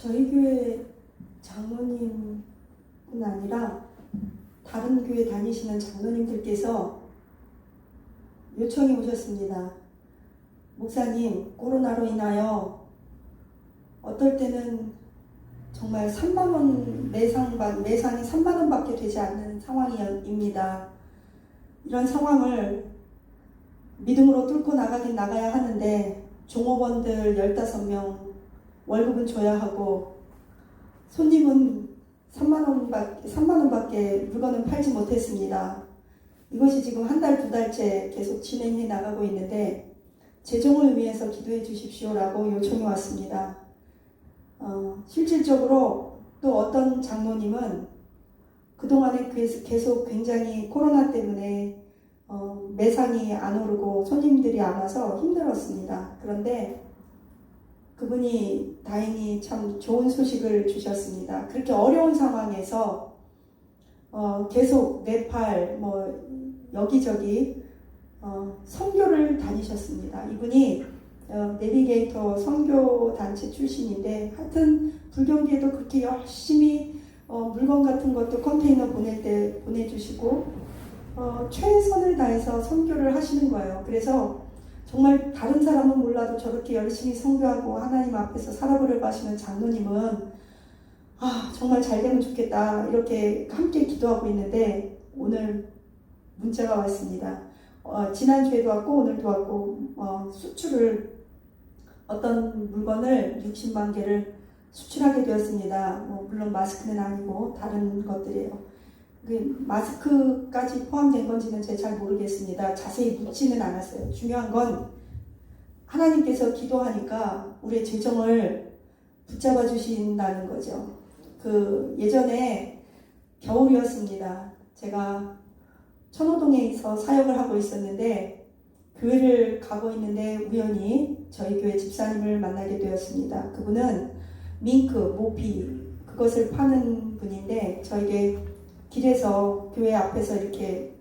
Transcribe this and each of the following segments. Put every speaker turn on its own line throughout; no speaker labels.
저희 교회 장로님뿐 아니라 다른 교회 다니시는 장로님들께서 요청이 오셨습니다. 목사님, 코로나로 인하여 어떨 때는 정말 3만 원 매상 매상이 3만 원 밖에 되지 않는 상황입니다. 이런 상황을 믿음으로 뚫고 나가긴 나가야 하는데 종업원들 15명 월급은 줘야 하고 손님은 3만 원밖에 3만 원밖에 물건은 팔지 못했습니다. 이것이 지금 한 달 두 달째 계속 진행해 나가고 있는데 재정을 위해서 기도해 주십시오라고 요청이 왔습니다. 어, 실질적으로 또 어떤 장로님은 그동안에 계속- 굉장히 코로나 때문에 어, 매상이 안 오르고 손님들이 안 와서 힘들었습니다. 그런데 그분이 다행히 참 좋은 소식을 주셨습니다. 그렇게 어려운 상황에서 어, 계속 네팔 뭐 여기저기 어, 선교를 다니셨습니다. 이분이 어, 내비게이터 선교 단체 출신인데 하여튼 불경기에도 그렇게 열심히 어, 물건 같은 것도 컨테이너 보낼 때 보내주시고 어, 최선을 다해서 선교를 하시는 거예요. 그래서 정말 다른 사람은 몰라도 저렇게 열심히 선교하고 하나님 앞에서 살아보려고 하시는 장로님은 아 정말 잘 되면 좋겠다 이렇게 함께 기도하고 있는데 오늘 문자가 왔습니다. 어, 지난주에도 왔고 오늘도 왔고 어, 수출을 어떤 물건을 60만 개를 수출하게 되었습니다. 뭐 물론 마스크는 아니고 다른 것들이에요. 그 마스크까지 포함된 건지는 제가 잘 모르겠습니다. 자세히 묻지는 않았어요. 중요한 건 하나님께서 기도하니까 우리의 재정을 붙잡아 주신다는 거죠. 그 예전에 겨울이었습니다. 제가 천호동에서 사역을 하고 있었는데 교회를 가고 있는데 우연히 저희 교회 집사님을 만나게 되었습니다. 그분은 밍크, 모피 그것을 파는 분인데 저에게 길에서 교회 앞에서 이렇게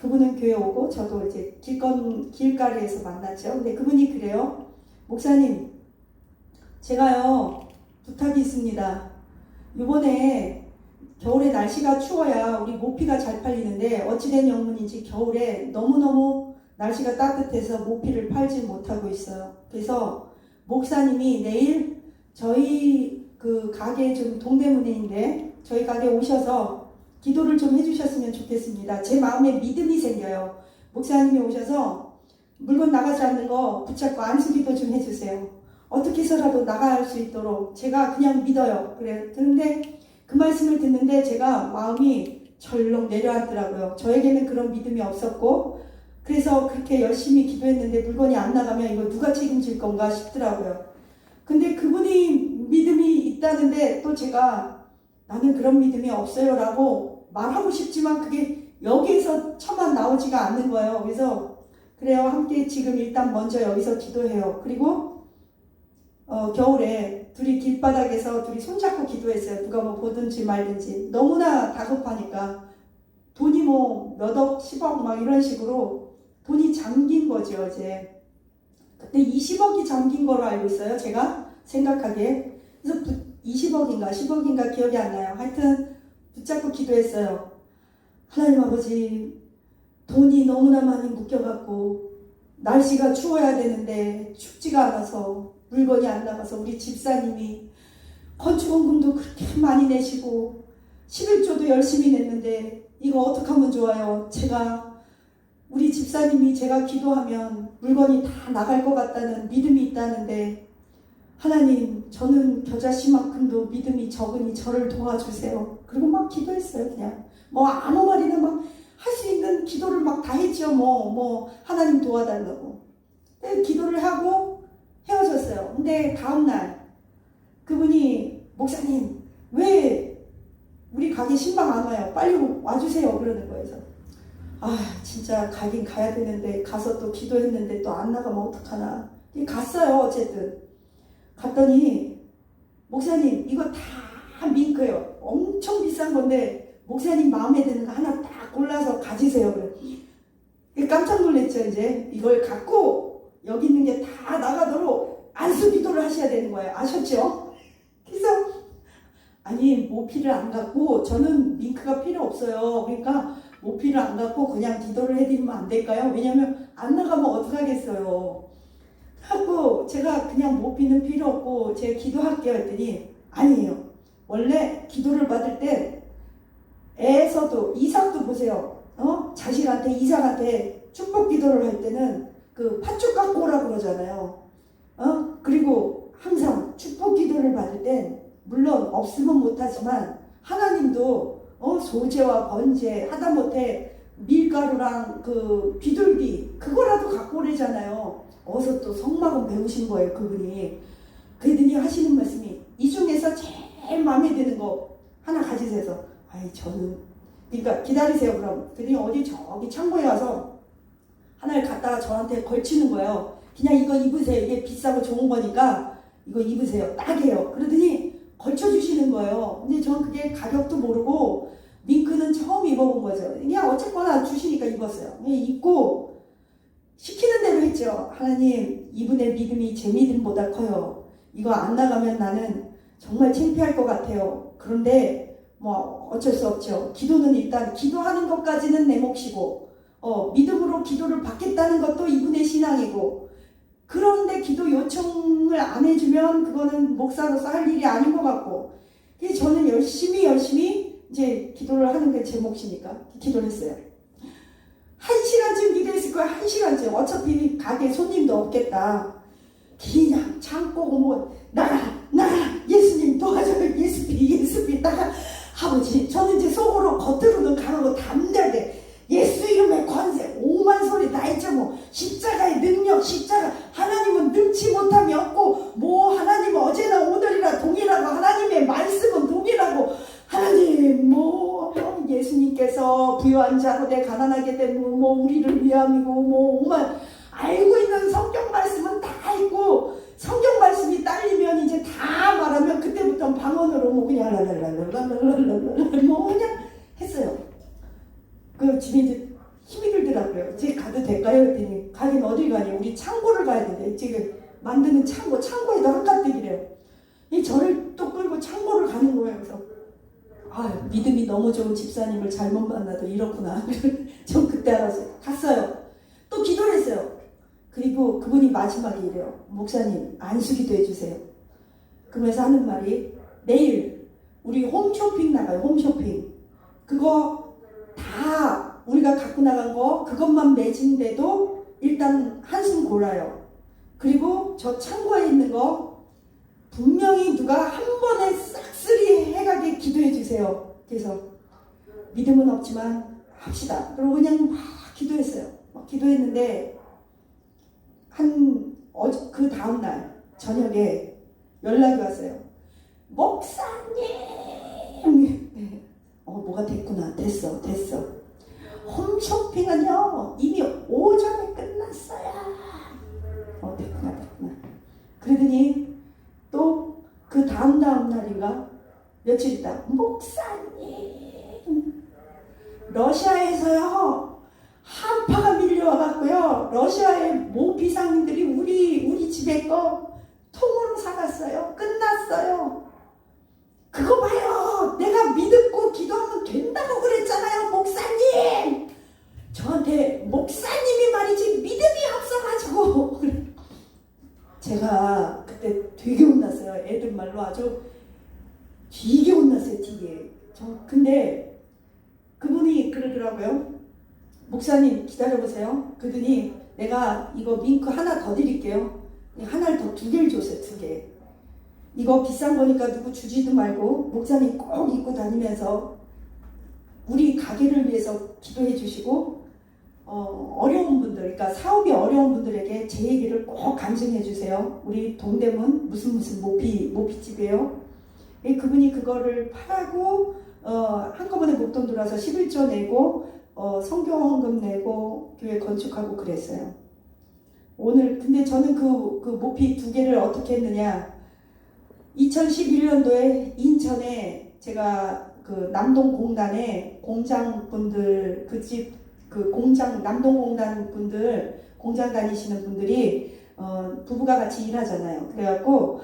그분은 교회 오고 저도 이제 길건 길가리에서 만났죠. 근데 그분이 그래요. 목사님, 제가요 부탁이 있습니다. 이번에 겨울에 날씨가 추워야 우리 모피가 잘 팔리는데 어찌된 영문인지 겨울에 너무너무 날씨가 따뜻해서 모피를 팔지 못하고 있어요. 그래서 목사님이 내일 저희 그 가게 좀 동대문에 인데 저희 가게 오셔서 기도를 좀 해주셨으면 좋겠습니다. 제 마음에 믿음이 생겨요. 목사님이 오셔서 물건 나가지 않는 거 붙잡고 안수기도 좀 해주세요. 어떻게 해서라도 나갈 수 있도록 제가 그냥 믿어요. 그래. 그런데 그 말씀을 듣는데 제가 마음이 절렁 내려앉더라고요. 저에게는 그런 믿음이 없었고 그래서 그렇게 열심히 기도했는데 물건이 안 나가면 이거 누가 책임질 건가 싶더라고요. 근데 그분이 믿음이 있다는데 또 제가 나는 그런 믿음이 없어요라고 말하고 싶지만 그게 여기에서 처만 나오지가 않는 거예요. 그래서 그래요. 함께 지금 일단 먼저 여기서 기도해요. 그리고 어, 겨울에 둘이 길바닥에서 둘이 손잡고 기도했어요. 누가 뭐 보든지 말든지. 너무나 다급하니까 돈이 뭐 몇억, 10억 막 이런 식으로 돈이 잠긴 거죠, 어제. 그때 20억이 잠긴 거로 알고 있어요, 제가 생각하기에. 그래서 20억인가 10억인가 기억이 안 나요. 하여튼 붙잡고 기도했어요. 하나님 아버지, 돈이 너무나 많이 묶여갖고 날씨가 추워야 되는데 춥지가 않아서 물건이 안 나가서 우리 집사님이 건축원금도 그렇게 많이 내시고 11조도 열심히 냈는데 이거 어떻게 하면 좋아요? 제가 우리 집사님이 제가 기도하면 물건이 다 나갈 것 같다는 믿음이 있다는데 하나님 저는 겨자씨만큼도 믿음이 적으니 저를 도와주세요. 그리고 막 기도했어요 그냥 뭐 아무 말이나 막 할 수 있는 기도를 막 다 했죠 뭐 뭐 하나님 도와달라고 근데 기도를 하고 헤어졌어요. 근데 다음날 그분이 목사님 왜 우리 가게 신방 안 와요? 빨리 와주세요. 그러는 거예요. 아 진짜 가긴 가야 되는데 가서 또 기도했는데 또 안 나가면 어떡하나. 갔어요 어쨌든. 갔더니 목사님 이거 다 밍크예요. 건데 목사님 마음에 드는 거 하나 딱 골라서 가지세요. 그래. 깜짝 놀랐죠 이제 이걸 갖고 여기 있는 게 다 나가도록 안수 기도를 하셔야 되는 거예요. 아셨죠? 그래서 아니 모피를 안 갖고 저는 링크가 필요 없어요. 그러니까 모피를 안 갖고 그냥 기도를 해드리면 안 될까요? 왜냐면 안 나가면 어떡하겠어요. 하고 제가 그냥 모피는 필요 없고 제가 기도할게요 했더니 아니에요. 원래 기도를 받을 때애 에서도 이삭도 보세요. 어? 자식한테 이삭한테 축복 기도를 할 때는 그 팥죽 갖고 오라 그러잖아요. 어? 그리고 항상 축복 기도를 받을 땐 물론 없으면 못하지만 하나님도 어? 소재와 번제 하다못해 밀가루랑 그 비둘기 그거라도 갖고 오래잖아요. 어서 또 성막은 배우신 거예요 그분이. 그랬더니 하시는 말씀이 이 중에서 제일 마음에 드는 거 하나 가지세요. 아이 저는 그러니까 기다리세요 그럼. 그랬더니 어디 저기 창고에 와서 하나를 갖다가 저한테 걸치는 거예요. 그냥 이거 입으세요. 이게 비싸고 좋은 거니까 이거 입으세요. 딱이에요. 그러더니 걸쳐주시는 거예요. 근데 전 그게 가격도 모르고 밍크는 처음 입어본 거죠. 그냥 어쨌거나 주시니까 입었어요. 그냥 입고 시키는 대로 했죠. 하나님, 이분의 믿음이 제 믿음보다 커요. 이거 안 나가면 나는 정말 창피할 것 같아요. 그런데 뭐 어쩔 수 없죠. 기도는 일단 기도하는 것까지는 내 몫이고, 어, 믿음으로 기도를 받겠다는 것도 이분의 신앙이고, 그런데 기도 요청을 안 해주면 그거는 목사로서 할 일이 아닌 것 같고, 저는 열심히 열심히 이제 기도를 하는 게 제 몫이니까 기도를 했어요. 한 시간쯤 기도했을 거야, 한 시간쯤. 어차피 가게 손님도 없겠다. 그냥 참고 뭐 나가 겉으로는 가르고 담대하게 예수 이름의 권세 오만 소리 나이점 십자가의 능력 십자가 하나님은 능치 못함이 없고 뭐 하나님은 어제나 오늘이라 동일하고 하나님의 말씀은 동일하고 하나님 뭐 예수님께서 부여한 자로 내 가난하게 된뭐 뭐 우리를 위함이고 뭐 오만 알고 있는 성경 말씀은 다 있고 성경 말씀이 딸리면 이제 다 말하면 그때부터 방언으로 뭐 그냥 랄랄랄랄랄랄 마지막에 이래요. 목사님, 안수기도 해주세요. 그러면서 하는 말이 내일 우리 홈쇼핑 나가요. 홈쇼핑. 그거 다 우리가 갖고 나간 거 그것만 매진돼도 일단 한숨 골아요. 그리고 저 창고에 있는 거 분명히 누가 한 번에 싹쓸이 해가게 기도해 주세요. 그래서 믿음은 없지만 합시다. 그리고 그냥 막 기도했어요. 막 기도했는데 한 어제 그 다음 날 저녁에 연락이 왔어요. 목사님. 네. 어 뭐가 됐구나. 됐어, 됐어. 홈쇼핑은요 이미 오전에 끝났어요. 어 됐구나, 됐구나. 그러더니 또 그 다음 다음 날인가 며칠 있다 목사님 러시아에서요 한파가 밀려와 갖고요. 러시아의 모 비상민들이 우리 우리 집에 거 통으로 사갔어요. 끝났어요. 그거 봐요. 내가 믿고 기도하면 된다고 그랬잖아요, 목사님. 저한테 목사님이 말이지 믿음이 없어가지고 제가 그때 되게 혼났어요. 애들 말로 아주 되게 혼났어요, 되게. 저 근데 그분이 그러더라고요. 목사님 기다려보세요. 그러더니 내가 이거 밍크 하나 더 드릴게요. 하나를 더 두 개를 줬어요. 두 개. 이거 비싼 거니까 누구 주지도 말고 목사님 꼭 입고 다니면서 우리 가게를 위해서 기도해 주시고 어, 어려운 분들, 그러니까 사업이 어려운 분들에게 제 얘기를 꼭 간증해 주세요. 우리 동대문 무슨 무슨 모피 모피집이에요. 예, 그분이 그거를 팔고 어, 한꺼번에 목돈 들어와서 11조 내고 어, 성경헌금 내고 교회 건축하고 그랬어요. 오늘 근데 저는 그, 그 모피 두 개를 어떻게 했느냐 2011년도에 인천에 제가 그 남동공단에 공장분들 그집그 공장 남동공단 분들 공장 다니시는 분들이 어, 부부가 같이 일하잖아요. 그래갖고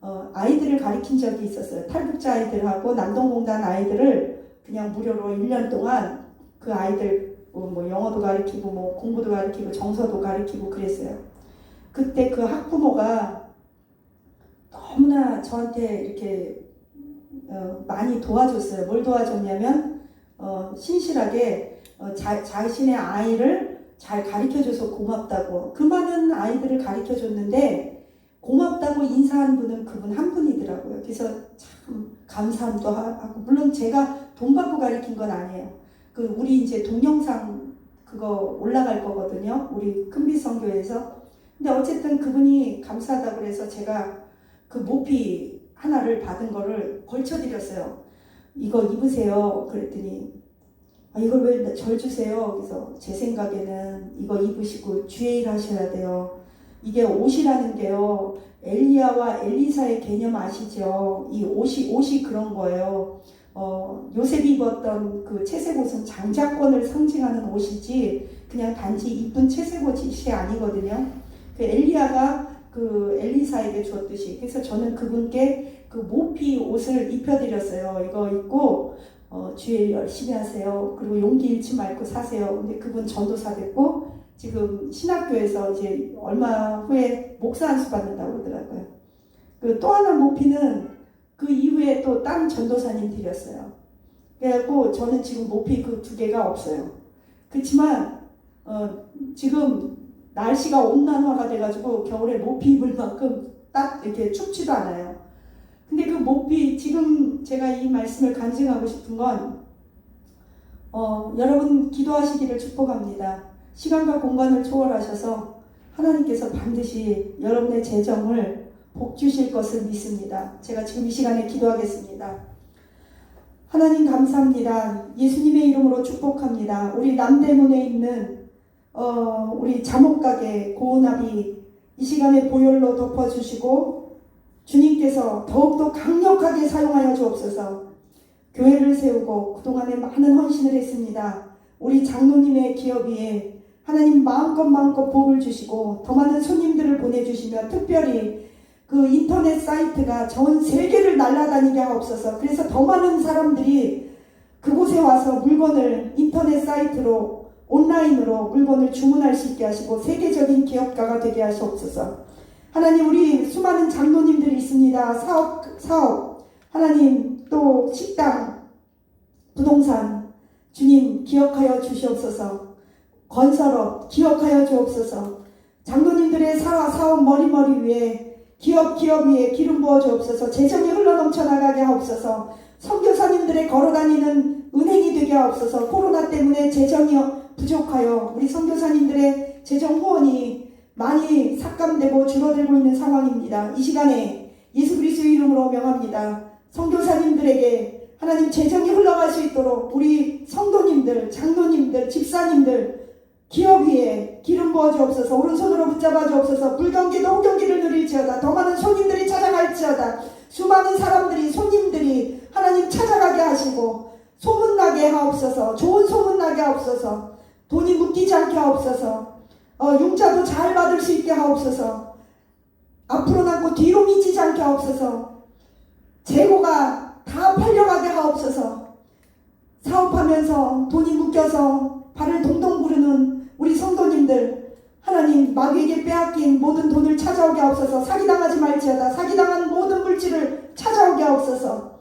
어, 아이들을 가리킨 적이 있었어요. 탈북자 아이들하고 남동공단 아이들을 그냥 무료로 1년 동안 그 아이들 뭐, 뭐 영어도 가리키고 뭐 공부도 가리키고 정서도 가리키고 그랬어요. 그때 그 학부모가 너무나 저한테 이렇게 어, 많이 도와줬어요. 뭘 도와줬냐면 어, 신실하게 어, 자, 자신의 아이를 잘 가르쳐줘서 고맙다고 그 많은 아이들을 가르쳐줬는데 고맙다고 인사한 분은 그분 한 분이더라고요. 그래서 참 감사함도 하고 물론 제가 돈 받고 가르친 건 아니에요. 그 우리 이제 동영상 그거 올라갈 거거든요. 우리 큰빛 성교에서. 근데 어쨌든 그분이 감사하다고 그래서 제가 그 모피 하나를 받은 거를 걸쳐드렸어요. 이거 입으세요. 그랬더니 아, 이걸 왜 절 주세요? 그래서 제 생각에는 이거 입으시고 주의 일 하셔야 돼요. 이게 옷이라는 게요. 엘리야와 엘리사의 개념 아시죠? 이 옷이 옷이 그런 거예요. 어, 요셉이 입었던 그 채색 옷은 장자권을 상징하는 옷이지 그냥 단지 이쁜 채색 옷이 아니거든요. 그 엘리야가 그 엘리사에게 줬듯이 그래서 저는 그분께 그 모피 옷을 입혀드렸어요. 이거 입고 어, 주일 열심히 하세요. 그리고 용기 잃지 말고 사세요. 근데 그분 전도사 됐고 지금 신학교에서 이제 얼마 후에 목사 안수 받는다고 그러더라고요. 그 또 하나 모피는 그 이후에 또 다른 전도사님 드렸어요. 그래갖고 저는 지금 모피 그 두 개가 없어요. 그렇지만 어, 지금 날씨가 온난화가 돼가지고 겨울에 모피 입을 만큼 딱 이렇게 춥지도 않아요. 근데 그 모피 지금 제가 이 말씀을 간증하고 싶은 건 어, 여러분 기도하시기를 축복합니다. 시간과 공간을 초월하셔서 하나님께서 반드시 여러분의 재정을 복 주실 것을 믿습니다. 제가 지금 이 시간에 기도하겠습니다. 하나님 감사합니다. 예수님의 이름으로 축복합니다. 우리 남대문에 있는 어, 우리 자목가게 고은아비 이 시간에 보혈로 덮어주시고 주님께서 더욱더 강력하게 사용하여 주옵소서 교회를 세우고 그동안에 많은 헌신을 했습니다. 우리 장로님의 기업 위에 하나님 마음껏 마음껏 복을 주시고 더 많은 손님들을 보내주시며 특별히 그 인터넷 사이트가 전 세계를 날아다니게 하옵소서 그래서 더 많은 사람들이 그곳에 와서 물건을 인터넷 사이트로 온라인으로 물건을 주문할 수 있게 하시고 세계적인 기업가가 되게 하시옵소서. 하나님 우리 수많은 장로님들이 있습니다. 사업 사업 하나님 또 식당 부동산 주님 기억하여 주시옵소서. 건설업 기억하여 주옵소서. 장로님들의 사, 사업 머리머리 위에 기업 기업 위에 기름 부어 주옵소서. 재정이 흘러 넘쳐 나가게 하옵소서. 선교사님들의 걸어다니는 은행이 되게 하옵소서. 코로나 때문에 재정이 부족하여 우리 선교사님들의 재정 후원이 많이 삭감되고 줄어들고 있는 상황입니다. 이 시간에 예수 그리스도의 이름으로 명합니다. 선교사님들에게 하나님 재정이 흘러갈 수 있도록 우리 성도님들, 장로님들, 집사님들 기업 위에 기름 부어 주옵소서 오른손으로 붙잡아 주옵소서 불경기도 호경기를 누릴지어다. 더 많은 손님들이 찾아갈지어다. 수많은 사람들이 손님들이 하나님 찾아가게 하시고 소문나게 하옵소서 좋은 소문나게 하옵소서 돈이 묶이지 않게 하옵소서 어, 융자도 잘 받을 수 있게 하옵소서 앞으로 남고 뒤로 미치지 않게 하옵소서 재고가 다 팔려가게 하옵소서 사업하면서 돈이 묶여서 발을 동동 구르는 우리 성도님 들 하나님 마귀에게 빼앗긴 모든 돈을 찾아오게 하옵소서. 사기당하지 말지어다. 사기당한 모든 물질을 찾아오게 하옵소서.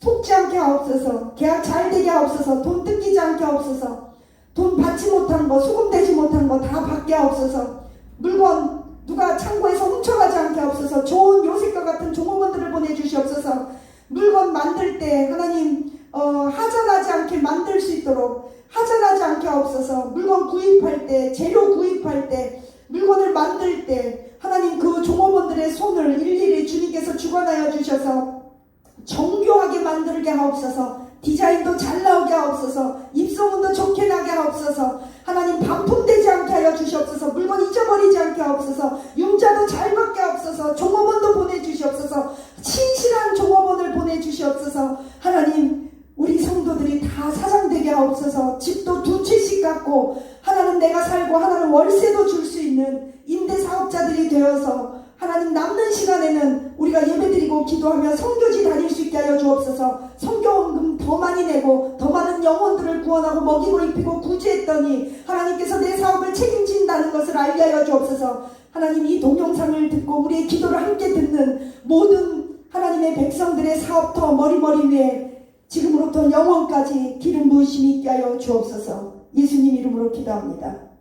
속지 않게 하옵소서. 계약 잘 되게 하옵소서. 돈 뜯기지 않게 하옵소서. 돈 받지 못한 거 수금 되지 못한 거 다 받게 하옵소서. 물건 누가 창고에서 훔쳐가지 않게 하옵소서. 좋은 요셉과 같은 종업원들을 보내주시옵소서. 물건 만들 때 하나님 어, 하전하지 않게 만들 수 있도록 하전하지 않게 하옵소서. 물건 구입할 때 재료 구입할 때 물건을 만들 때 하나님 그 종업원들의 손을 일일이 주님께서 주관하여 주셔서 정교하게 만들게 하옵소서. 디자인도 잘 나오게 하옵소서. 입소문도 좋게 나게 하옵소서. 하나님 반품되지 않게 하여 주시옵소서. 물건 잊어버리지 않게 하옵소서. 융자도 잘 받게 하옵소서. 종업원도 보내주시옵소서. 신실한 종업원을 보내주시옵소서. 하나님 우리 성도들이 다 사장되게 하옵소서. 집도 두 채씩 갖고 하나는 내가 살고 하나는 월세도 줄 수 있는 임대 사업자들이 되어서 하나님 남는 시간에는 우리가 예배드리고 드리고 기도하며 성교지 다닐 수 있게 하여 주옵소서. 성교원금 더 많이 내고 더 많은 영혼들을 구원하고 먹이고 입히고 구제했더니 하나님께서 내 사업을 책임진다는 것을 알게 하여 주옵소서. 하나님 이 동영상을 듣고 우리의 기도를 함께 듣는 모든 하나님의 백성들의 사업터 머리머리 위에 지금으로부터 영원까지 기름 부으심이 있게 하여 주옵소서 예수님 이름으로 기도합니다.